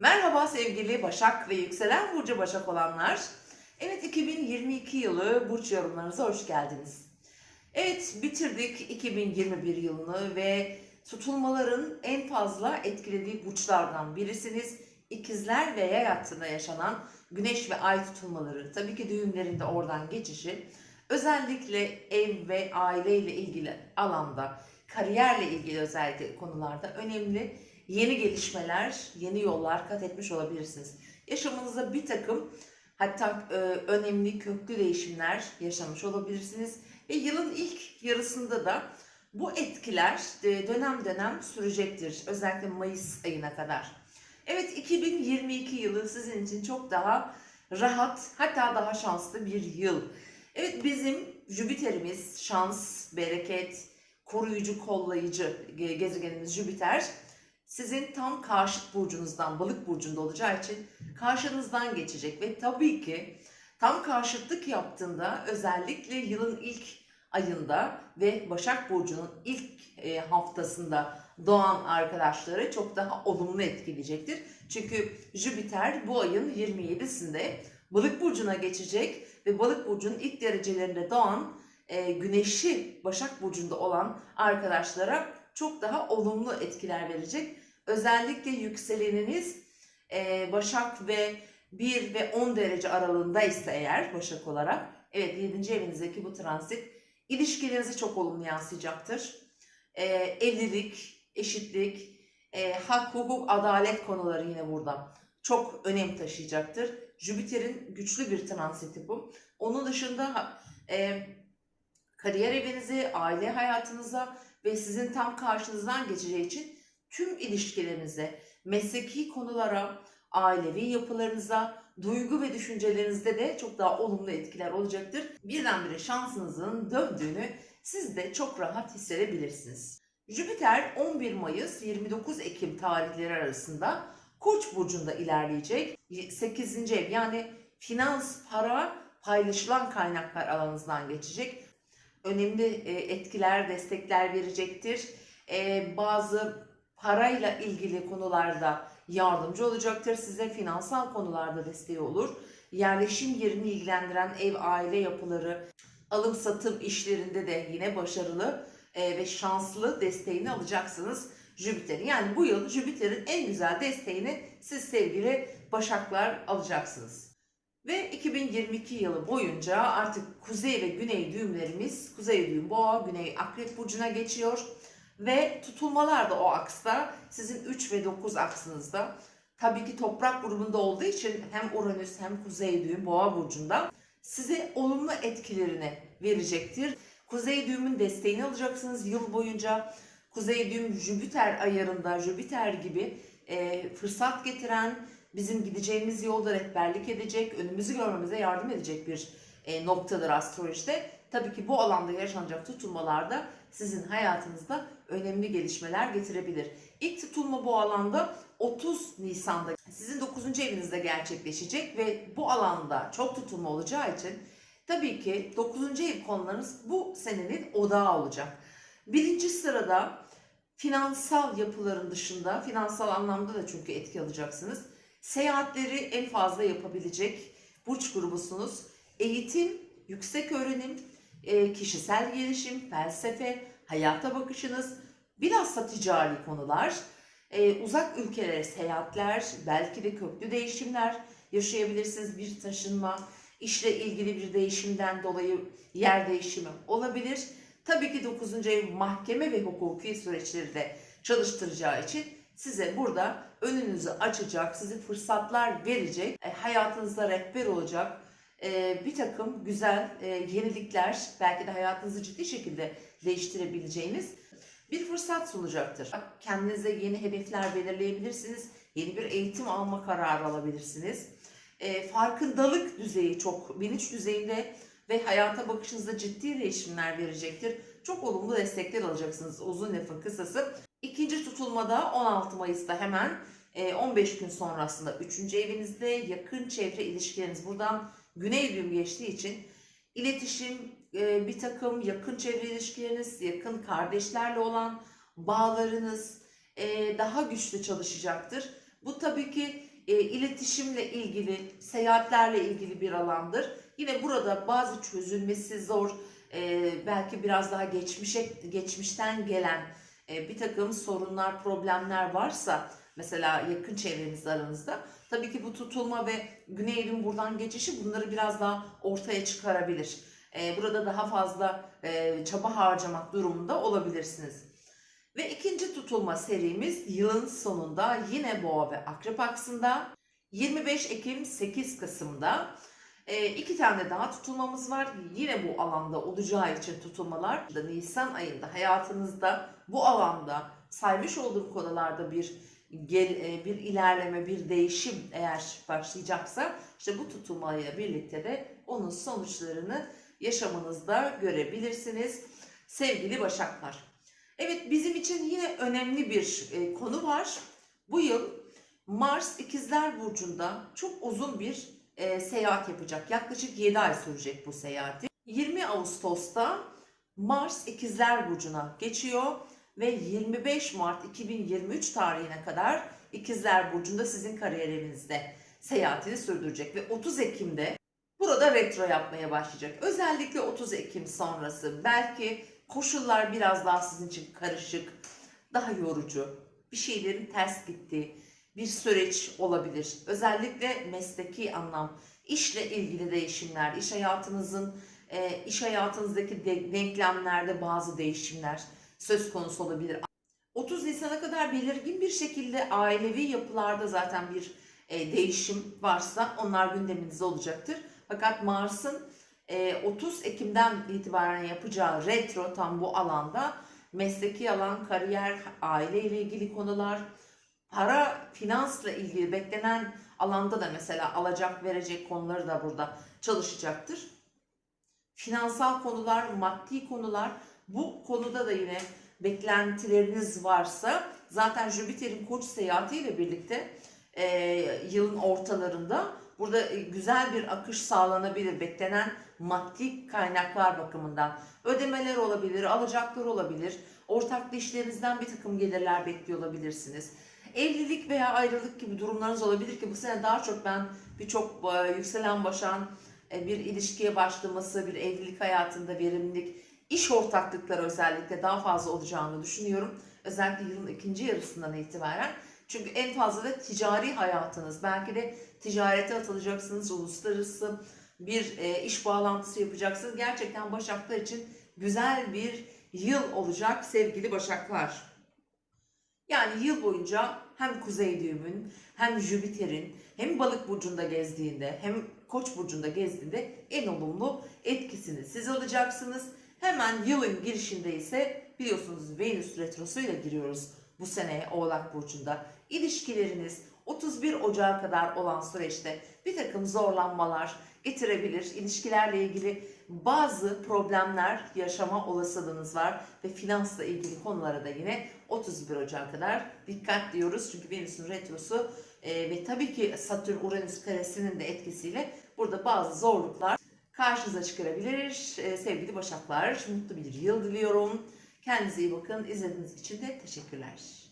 Merhaba sevgili Başak ve yükselen Burcu Başak olanlar. Evet 2022 yılı burç yorumlarınıza hoş geldiniz. Evet bitirdik 2021 yılını ve tutulmaların en fazla etkilediği burçlardan birisiniz. İkizler ve yay hattında yaşanan güneş ve ay tutulmaları, tabii ki düğümlerin de oradan geçişi, özellikle ev ve aile ile ilgili alanda, kariyerle ilgili özellikle konularda önemli yeni gelişmeler, yeni yollar kat etmiş olabilirsiniz. Yaşamınızda bir takım hatta e, önemli köklü değişimler yaşamış olabilirsiniz. Ve yılın ilk yarısında da bu etkiler e, dönem dönem sürecektir. Özellikle Mayıs ayına kadar. Evet 2022 yılı sizin için çok daha rahat hatta daha şanslı bir yıl. Evet bizim Jüpiter'imiz şans, bereket, koruyucu, kollayıcı ge- gezegenimiz Jüpiter sizin tam karşıt burcunuzdan, balık burcunda olacağı için karşınızdan geçecek ve tabii ki tam karşıtlık yaptığında özellikle yılın ilk ayında ve Başak Burcu'nun ilk e, haftasında doğan arkadaşları çok daha olumlu etkileyecektir. Çünkü Jüpiter bu ayın 27'sinde Balık Burcu'na geçecek ve Balık Burcu'nun ilk derecelerinde doğan e, Güneşi Başak Burcu'nda olan arkadaşlara çok daha olumlu etkiler verecek. Özellikle yükseleniniz e, Başak ve 1 ve 10 derece aralığındaysa eğer Başak olarak evet 7. evinizdeki bu transit ilişkilerinizi çok olumlu yansıyacaktır. E, evlilik, eşitlik, e, hak, hukuk, adalet konuları yine burada çok önem taşıyacaktır. Jüpiter'in güçlü bir transiti bu. Onun dışında e, kariyer evinizi, aile hayatınıza ve sizin tam karşınızdan geçeceği için tüm ilişkilerinize, mesleki konulara, ailevi yapılarınıza, duygu ve düşüncelerinizde de çok daha olumlu etkiler olacaktır. Birdenbire şansınızın döndüğünü siz de çok rahat hissedebilirsiniz. Jüpiter 11 Mayıs 29 Ekim tarihleri arasında Koç burcunda ilerleyecek. 8. ev yani finans, para, paylaşılan kaynaklar alanınızdan geçecek. Önemli e, etkiler, destekler verecektir. E, Bazı parayla ilgili konularda yardımcı olacaktır. Size finansal konularda desteği olur. Yerleşim yerini ilgilendiren ev, aile yapıları, alım satım işlerinde de yine başarılı e, ve şanslı desteğini alacaksınız Jüpiter'in. Yani bu yıl Jüpiter'in en güzel desteğini siz sevgili Başaklar alacaksınız. Ve 2022 yılı boyunca artık kuzey ve güney düğümlerimiz, kuzey düğüm boğa, güney akrep burcuna geçiyor. Ve tutulmalar da o aksta sizin 3 ve 9 aksınızda. Tabii ki toprak grubunda olduğu için hem Uranüs hem kuzey düğüm boğa burcunda size olumlu etkilerini verecektir. Kuzey düğümün desteğini alacaksınız yıl boyunca. Kuzey düğüm Jüpiter ayarında, Jüpiter gibi e, fırsat getiren, bizim gideceğimiz yolda rehberlik edecek, önümüzü görmemize yardım edecek bir e, noktadır astrolojide. Tabii ki bu alanda yaşanacak tutulmalarda sizin hayatınızda önemli gelişmeler getirebilir. İlk tutulma bu alanda 30 Nisan'da sizin 9. evinizde gerçekleşecek ve bu alanda çok tutulma olacağı için tabii ki 9. ev konularınız bu senenin odağı olacak. Birinci sırada finansal yapıların dışında, finansal anlamda da çünkü etki alacaksınız. Seyahatleri en fazla yapabilecek burç grubusunuz. Eğitim, yüksek öğrenim, e, kişisel gelişim, felsefe, hayata bakışınız, bilhassa ticari konular, e, uzak ülkelere seyahatler, belki de köklü değişimler yaşayabilirsiniz. Bir taşınma, işle ilgili bir değişimden dolayı yer değişimi olabilir. Tabii ki 9. ev mahkeme ve hukuki süreçleri de çalıştıracağı için size burada önünüzü açacak, size fırsatlar verecek, e, hayatınızda rehber olacak e, bir takım güzel e, yenilikler, belki de hayatınızı ciddi şekilde değiştirebileceğiniz bir fırsat sunacaktır. Kendinize yeni hedefler belirleyebilirsiniz, yeni bir eğitim alma kararı alabilirsiniz. E, farkındalık düzeyi çok bilinç düzeyinde ve hayata bakışınızda ciddi değişimler verecektir. Çok olumlu destekler alacaksınız uzun lafın kısası. İkinci tutulmada 16 Mayıs'ta hemen e, 15 gün sonrasında 3. evinizde yakın çevre ilişkileriniz buradan güney düğüm geçtiği için iletişim, e, bir takım yakın çevre ilişkileriniz, yakın kardeşlerle olan bağlarınız e, daha güçlü çalışacaktır. Bu tabii ki e, iletişimle ilgili, seyahatlerle ilgili bir alandır. Yine burada bazı çözülmesi zor, belki biraz daha geçmişe geçmişten gelen bir takım sorunlar, problemler varsa mesela yakın çevreniz aranızda tabii ki bu tutulma ve Güney Eylül'ün buradan geçişi bunları biraz daha ortaya çıkarabilir. E, burada daha fazla e, çaba harcamak durumunda olabilirsiniz. Ve ikinci tutulma serimiz yılın sonunda yine Boğa ve Akrep aksında 25 Ekim 8 Kasım'da e, iki tane daha tutulmamız var. Yine bu alanda olacağı için tutulmalar Nisan ayında hayatınızda bu alanda saymış olduğum konularda bir gel, e, bir ilerleme, bir değişim eğer başlayacaksa işte bu tutulmayla birlikte de onun sonuçlarını yaşamınızda görebilirsiniz. Sevgili Başaklar. Evet bizim için yine önemli bir e, konu var. Bu yıl Mars İkizler Burcu'nda çok uzun bir e, seyahat yapacak. Yaklaşık 7 ay sürecek bu seyahati. 20 Ağustos'ta Mars İkizler Burcu'na geçiyor ve 25 Mart 2023 tarihine kadar İkizler Burcu'nda sizin kariyer evinizde seyahatini sürdürecek ve 30 Ekim'de burada retro yapmaya başlayacak. Özellikle 30 Ekim sonrası belki koşullar biraz daha sizin için karışık, daha yorucu, bir şeylerin ters gittiği bir süreç olabilir. Özellikle mesleki anlam, işle ilgili değişimler, iş hayatınızın, e, iş hayatınızdaki de- denklemlerde bazı değişimler söz konusu olabilir. 30 Nisan'a kadar belirgin bir şekilde ailevi yapılarda zaten bir e, değişim varsa onlar gündeminizde olacaktır. Fakat Mars'ın e, 30 Ekim'den itibaren yapacağı retro tam bu alanda mesleki alan, kariyer, aile ile ilgili konular, para, finansla ilgili beklenen alanda da mesela alacak verecek konuları da burada çalışacaktır. Finansal konular, maddi konular bu konuda da yine beklentileriniz varsa zaten Jüpiter'in koç seyahatiyle birlikte e, yılın ortalarında burada e, güzel bir akış sağlanabilir. Beklenen maddi kaynaklar bakımından ödemeler olabilir, alacaklar olabilir. Ortaklı işlerinizden bir takım gelirler bekliyor olabilirsiniz. Evlilik veya ayrılık gibi durumlarınız olabilir ki bu sene daha çok ben birçok e, yükselen başan e, bir ilişkiye başlaması, bir evlilik hayatında verimlilik, iş ortaklıkları özellikle daha fazla olacağını düşünüyorum. Özellikle yılın ikinci yarısından itibaren. Çünkü en fazla da ticari hayatınız, belki de ticarete atılacaksınız, uluslararası bir e, iş bağlantısı yapacaksınız. Gerçekten Başaklar için güzel bir yıl olacak sevgili Başaklar. Yani yıl boyunca hem Kuzey düğümün hem Jüpiter'in hem balık burcunda gezdiğinde hem koç burcunda gezdiğinde en olumlu etkisini siz alacaksınız. Hemen yılın girişinde ise biliyorsunuz Venüs retrosuyla giriyoruz bu sene Oğlak Burcu'nda. İlişkileriniz 31 Ocağı kadar olan süreçte bir takım zorlanmalar getirebilir. İlişkilerle ilgili bazı problemler yaşama olasılığınız var ve finansla ilgili konulara da yine 31 Ocağı kadar dikkat diyoruz. Çünkü Venüs'ün retrosu e, ve tabii ki Satürn-Uranüs karesinin de etkisiyle burada bazı zorluklar karşınıza çıkarabilir. E, sevgili Başaklar, mutlu bir yıl diliyorum. Kendinize iyi bakın. İzlediğiniz için de teşekkürler.